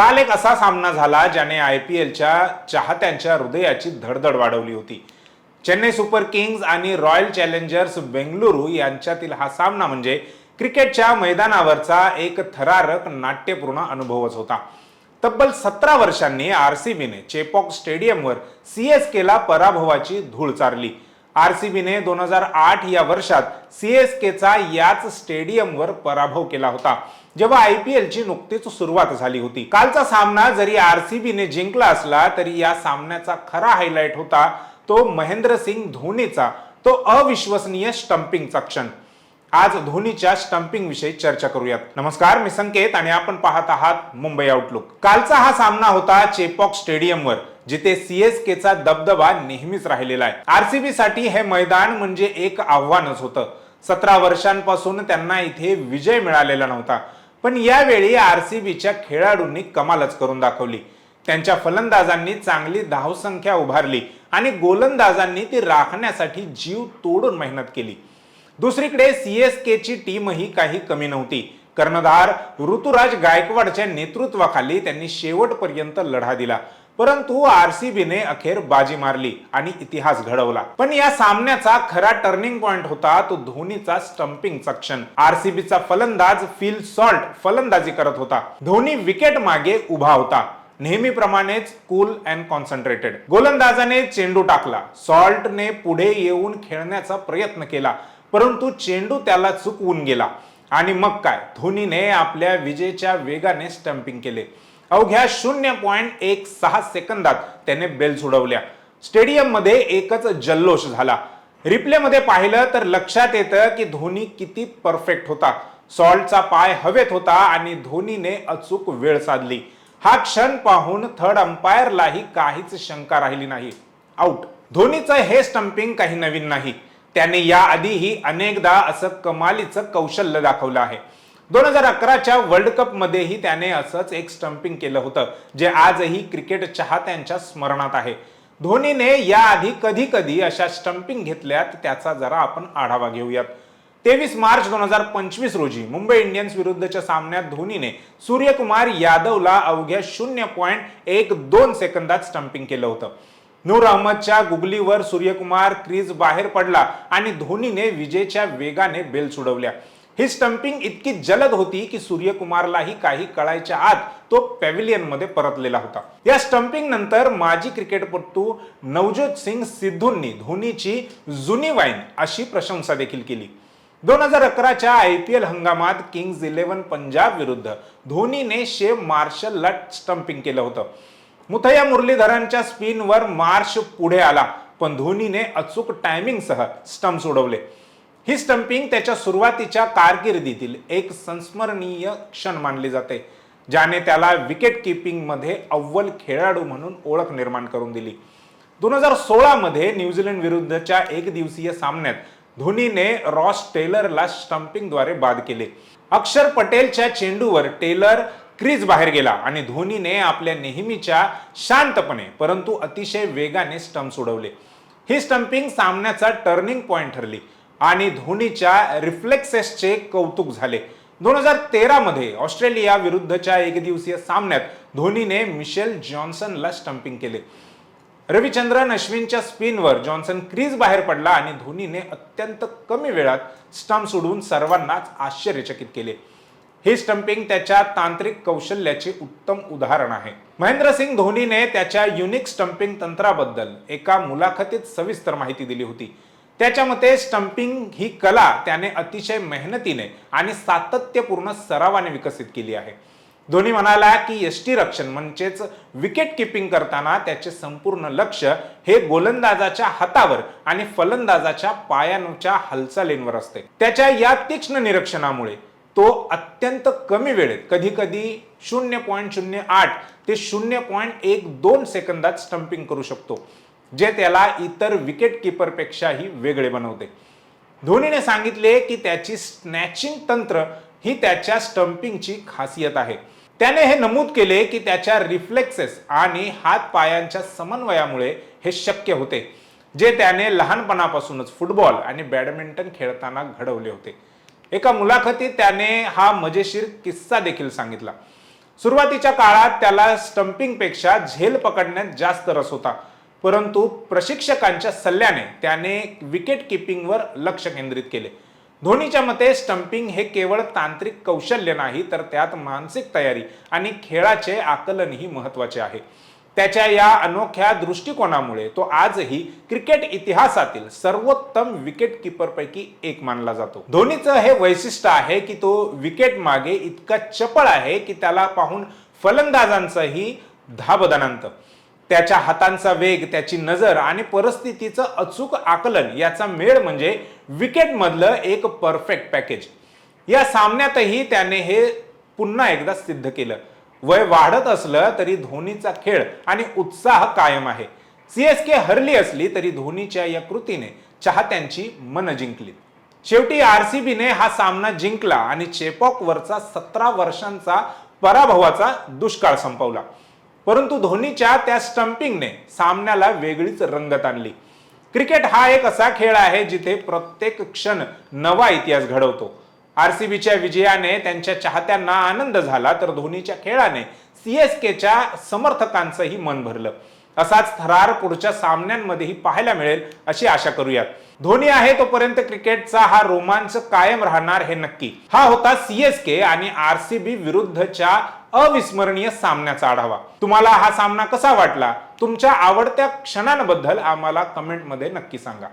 काल एक असा सामना झाला ज्याने आय पी एलच्या चाहत्यांच्या हृदयाची धडधड वाढवली होती. चेन्नई सुपर किंग्ज आणि रॉयल चॅलेंजर्स बेंगलुरू यांच्यातील हा सामना म्हणजे क्रिकेटच्या मैदानावरचा एक थरारक नाट्यपूर्ण अनुभवच होता. तब्बल सतरा वर्षांनी आर सी बीने चेपॉक स्टेडियमवर सी एस केला पराभवाची धूळ चारली. आरसीबीने दोन हजार आठ या वर्षात सीएसकेचा याच स्टेडियमवर पराभव केला होता जेव्हा आय पी एलची नुकतीच सुरुवात झाली होती. कालचा सामना जरी आरसीबीने जिंकला असला तरी या सामन्याचा खरा हायलाइट होता तो महेंद्र सिंग धोनीचा तो अविश्वसनीय स्टम्पिंगचा क्षण. आज धोनीच्या स्टम्पिंग विषयी चर्चा करूयात. नमस्कार मी संकेत आणि आपण पाहत आहात मुंबई आउटलुक कालचा हा सामना होता चेपॉक स्टेडियमवर. जिथे सीएसकेचा दबदबा नेहमीच राहिलेला आहे. आरसीबी साठी हे मैदान म्हणजे एक आव्हानच होतं. सतरा वर्षांपासून त्यांना इथे विजय मिळालेला नव्हता. पण यावेळी आरसीबीच्या खेळाडूंनी कमालच करून दाखवली. त्यांच्या फलंदाजांनी चांगली धावसंख्या उभारली आणि गोलंदाजांनी ती राखण्यासाठी जीव तोडून मेहनत केली. दुसरीकडे सीएसकेची टीमही काही कमी नव्हती. कर्णधार ऋतुराज गायकवाडच्या नेतृत्वाखाली त्यांनी शेवटपर्यंत लढा दिला. परंतु आरसीबीने अखेर बाजी मारली आणि इतिहास घडवला. पण या सामन्याचा खरा टर्निंग पॉइंट होता तो धोनीचा स्टंपिंग क्षण. आरसीबीचा फलंदाज फिल सॉल्ट फलंदाजी करत होता. धोनी विकेट मागे उभा होता. नेहमीप्रमाणेच कूल अँड कॉन्सन्ट्रेटेड गोलंदाजाने चेंडू टाकला. सॉल्टने पुढे येऊन खेळण्याचा प्रयत्न केला. परंतु चेंडू त्याला चुकवून गेला. आणि मग काय? धोनीने आपल्या विजेच्या वेगाने स्टम्पिंग केले. अवघ्या शून्य पॉईंट एक सहा सेकंदात त्याने बेल सोडवल्या. स्टेडियममध्ये एकच जल्लोष झाला. रिप्लेमध्ये पाहिलं तर लक्षात येतं की धोनी किती परफेक्ट होता. सॉल्टचा पाय हवेत होता आणि धोनीने अचूक वेळ साधली. हा क्षण पाहून थर्ड अंपायरलाही काहीच शंका राहिली नाही. आउट. धोनीचं हे स्टंपिंग काही नवीन नाही. त्याने याआधीही अनेकदा असं कमालीचं कौशल्य दाखवलं आहे. दोन हजार अकराच्या वर्ल्ड कप मध्येही त्याने असंच एक स्टम्पिंग केलं होतं जे आजही क्रिकेट चाहत्यांच्या स्मरणात आहे. धोनीने याआधी कधी कधी अशा स्टम्पिंग घेतल्यात त्याचा जरा आपण आढावा घेऊयात. तेवीस मार्च दोन हजार पंचवीस रोजी मुंबई इंडियन्स विरुद्धच्या सामन्यात धोनीने सूर्यकुमार यादवला अवघ्या शून्य पॉईंट एक दोन सेकंदात स्टम्पिंग केलं होतं. नूर अहमदच्या गुगलीवर सूर्यकुमार क्रीज बाहेर पडला आणि धोनीने विजेच्या वेगाने बेल सुडवल्या. ही स्टंपिंग इतकी जलद होती की सूर्यकुमारलाही काही कळायच्या आत तो पॅव्हिलियनमध्ये परतलेला होता. या स्टंपिंग नंतर माजी क्रिकेटपटू नवज्योत सिंग सिद्धूंनी धोनीची जुनी वाईन अशी प्रशंसा देखील केली. दोन हजार अकराच्या आय पी एल हंगामात किंग्ज इलेव्हन पंजाब विरुद्ध धोनीने शेव मार्शलला स्टंपिंग केलं होतं. मुथया मुरलीधरांच्या स्पिनवर मार्श पुढे आला पण धोनीने अचूक टायमिंगसह स्टम्प सोडवले ही स्टंपिंग त्याच्या सुरुवातीच्या कारकिर्दीतील एक संस्मरणीय क्षण मानली जाते ज्याने त्याला विकेट किपिंगमध्ये अव्वल खेळाडू म्हणून ओळख निर्माण करून दिली. दोन हजार सोळामध्ये न्यूझीलंड विरुद्धच्या एक दिवसीय सामन्यात धोनीने रॉस टेलरला स्टंपिंगद्वारे बाद केले. अक्षर पटेलच्या चेंडूवर टेलर क्रीज बाहेर गेला आणि धोनीने आपल्या नेहमीच्या शांतपणे परंतु अतिशय वेगाने स्टंप सोडवले ही स्टंपिंग सामन्याचा टर्निंग पॉइंट ठरली. आणि धोनीच्या रिफ्लेक्सेसचे कौतुक झाले. दोन हजार तेरामध्ये ऑस्ट्रेलिया विरुद्धच्या एकदिवसीय सामन्यात धोनीने मिशेल जॉन्सनला स्टंपिंग केले. रविचंद्रन अश्विनच्या स्पिनवर जॉन्सन क्रीज बाहेर पडला आणि धोनीने अत्यंत कमी वेळात स्टंप सोडून सर्वांनाच आश्चर्यचकित केले. हे स्टंपिंग त्याच्या तांत्रिक कौशल्याचे उत्तम उदाहरण आहे. महेंद्रसिंग धोनीने त्याच्या युनिक स्टंपिंग तंत्राबद्दल एका मुलाखतीत सविस्तर माहिती दिली होती. त्याच्या मते स्टम्पिंग ही कला त्याने अतिशय मेहनतीने आणि सातत्यपूर्ण सरावाने विकसित केली आहे. धोनी म्हणाला की यष्टी रक्षण म्हणजेच विकेट किपिंग करताना त्याचे संपूर्ण लक्ष हे गोलंदाजाच्या हातावर आणि फलंदाजाच्या पायांच्या हालचालींवर असते. त्याच्या या तीक्ष्ण निरीक्षणामुळे तो अत्यंत कमी वेळेत कधी कधी शून्य पॉईंट शून्य आठ ते शून्य पॉईंट एक दोन सेकंदात स्टम्पिंग करू शकतो. जे त्याला इतर विकेट किपरपेक्षाही वेगळे बनवते. धोनीने सांगितले की त्याची स्नॅचिंग तंत्र ही त्याच्या स्टम्पिंगची खासियत आहे. त्याने हे नमूद केले की त्याच्या रिफ्लेक्सेस आणि हातपायांच्या समन्वयामुळे हे शक्य होते जे त्याने लहानपणापासूनच फुटबॉल आणि बॅडमिंटन खेळताना घडवले होते. एका मुलाखतीत त्याने हा मजेशीर किस्सा देखील सांगितला. सुरुवातीच्या काळात त्याला स्टम्पिंगपेक्षा झेल पकडण्यात जास्त रस होता. परंतु प्रशिक्षकांच्या सल्ल्याने त्याने विकेट किपिंगवर लक्ष केंद्रित केले. धोनीच्या मते स्टंपिंग हे केवळ तांत्रिक कौशल्य नाही तर त्यात मानसिक तयारी आणि खेळाचे आकलनही महत्त्वाचे आहे. त्याच्या या अनोख्या दृष्टिकोनामुळे तो आजही क्रिकेट इतिहासातील सर्वोत्तम विकेट किपरपैकी एक मानला जातो. धोनीचं हे वैशिष्ट्य आहे की तो विकेट मागे इतका चपळ आहे की त्याला पाहून फलंदाजांचंही धाबदनांत त्याच्या हातांचा वेग त्याची नजर आणि परिस्थितीचं अचूक आकलन याचा मेळ म्हणजे विकेटमधलं एक परफेक्ट पॅकेज या सामन्यातही त्याने हे पुन्हा एकदा सिद्ध केलं. वय वाढत असलं तरी धोनीचा खेळ आणि उत्साह कायम आहे. सीएसके हरली असली तरी धोनीच्या या कृतीने चाहत्यांची मन जिंकली. शेवटी आरसीबीने हा सामना जिंकला आणि चेपॉक वरचा सतरा वर्षांचा पराभवाचा दुष्काळ संपवला. परंतु धोनीच्या त्या स्टम्पिंगने सामन्याला वेगळीच रंगत आणली. क्रिकेट हा एक असा खेळ आहे जिथे प्रत्येक क्षण नवा इतिहास घडवतो. आरसीबीच्या विजयाने त्यांच्या चाहत्यांना आनंद झाला तर धोनीच्या खेळाने सीएसकेच्या समर्थकांचंही मन भरलं. असाच थरार पुढच्या सामन्यांमध्येही पाहायला मिळेल अशी आशा करूयात. धोनी आहे तोपर्यंत क्रिकेटचा हा रोमांच कायम राहणार हे नक्की. हा होता सीएसके आणि आरसीबी विरुद्धच्या अविस्मरणीय सामन्याचा आढावा. तुम्हाला हा सामना कसा वाटला? तुमच्या आवडत्या क्षणांबद्दल आम्हाला कमेंटमध्ये नक्की सांगा.